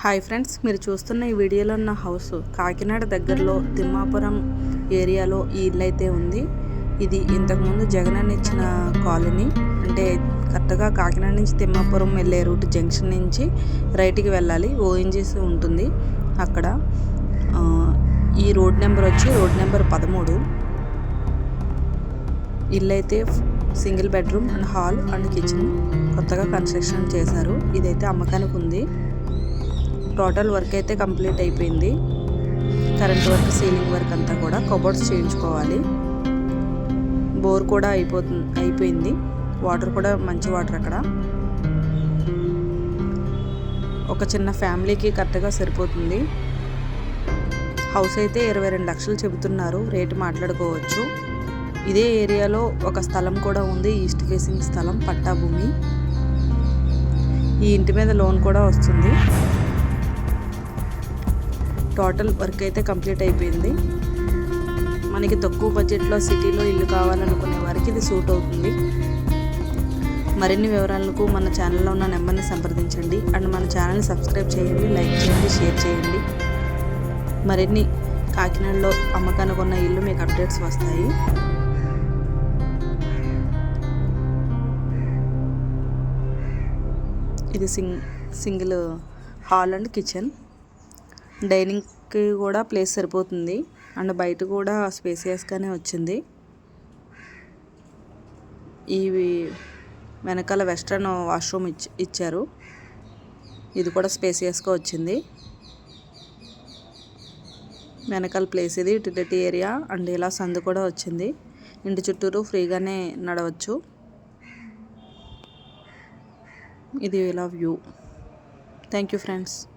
Hi friends మీరు చూస్తున్న ఈ వీడియోలో ఉన్న హౌస్ కాకినాడ దగ్గరలో తిమ్మాపురం ఏరియాలో ఈ ఇల్లు అయితే ఉంది. ఇది ఇంతకుముందు జగనన్న ఇచ్చిన కాలనీ. అంటే కరెక్ట్గా కాకినాడ నుంచి తిమ్మాపురం వెళ్ళే రూట్ జంక్షన్ నుంచి రైట్కి వెళ్ళాలి. ఓఎన్జీసీ ఉంటుంది అక్కడ. ఈ రోడ్ నెంబర్ వచ్చి రోడ్ నెంబర్ పదమూడు. ఇల్లు అయితే single bedroom and hall and kitchen. కొత్తగా కన్స్ట్రక్షన్ చేశారు. ఇదైతే అమ్మకానికి ఉంది. టోటల్ వర్క్ అయితే కంప్లీట్ అయిపోయింది. కరెంట్ వర్క్ సీలింగ్ వర్క్ అంతా కూడా కబోర్డ్స్ చేయించుకోవాలి. బోర్ కూడా అయిపోతుంది అయిపోయింది. వాటర్ కూడా మంచి వాటర్ అక్కడ. ఒక చిన్న ఫ్యామిలీకి కరెక్ట్గా సరిపోతుంది. హౌస్ అయితే ఇరవై రెండు లక్షలు చెబుతున్నారు. రేటు మాట్లాడుకోవచ్చు. ఇదే ఏరియాలో ఒక స్థలం కూడా ఉంది. ఈస్ట్ ఫేసింగ్ స్థలం పట్టా భూమి. ఈ ఇంటి మీద లోన్ కూడా వస్తుంది. టోటల్ వర్క్ అయితే కంప్లీట్ అయిపోయింది. మనకి తక్కువ బడ్జెట్లో సిటీలో ఇల్లు కావాలనుకునే వారికి ఇది సూట్ అవుతుంది. మరిన్ని వివరాలకు మన ఛానల్లో ఉన్న నెంబర్ని సంప్రదించండి. అండ్ మన ఛానల్ని సబ్స్క్రైబ్ చేయండి లైక్ చేయండి షేర్ చేయండి. మరిన్ని కాకినాడలో అమ్మకానికి ఉన్న ఇల్లు మీకు అప్డేట్స్ వస్తాయి. ఇది sing single hall and kitchen. డైనింగ్కి కూడా ప్లేస్ సరిపోతుంది. అండ్ బయట కూడా స్పేసియస్గానే వచ్చింది. ఇవి వెనకాల వెస్ట్రన్ వాష్రూమ్ ఇచ్ ఇచ్చారు. ఇది కూడా స్పేసియస్గా వచ్చింది. వెనకాల ప్లేస్ ఇది యుటిలిటీ ఏరియా. అండ్ ఇలా సందు కూడా వచ్చింది. ఇంటి చుట్టూరు ఫ్రీగానే నడవచ్చు. ఇది ఇలా వ్యూ. Thank you friends.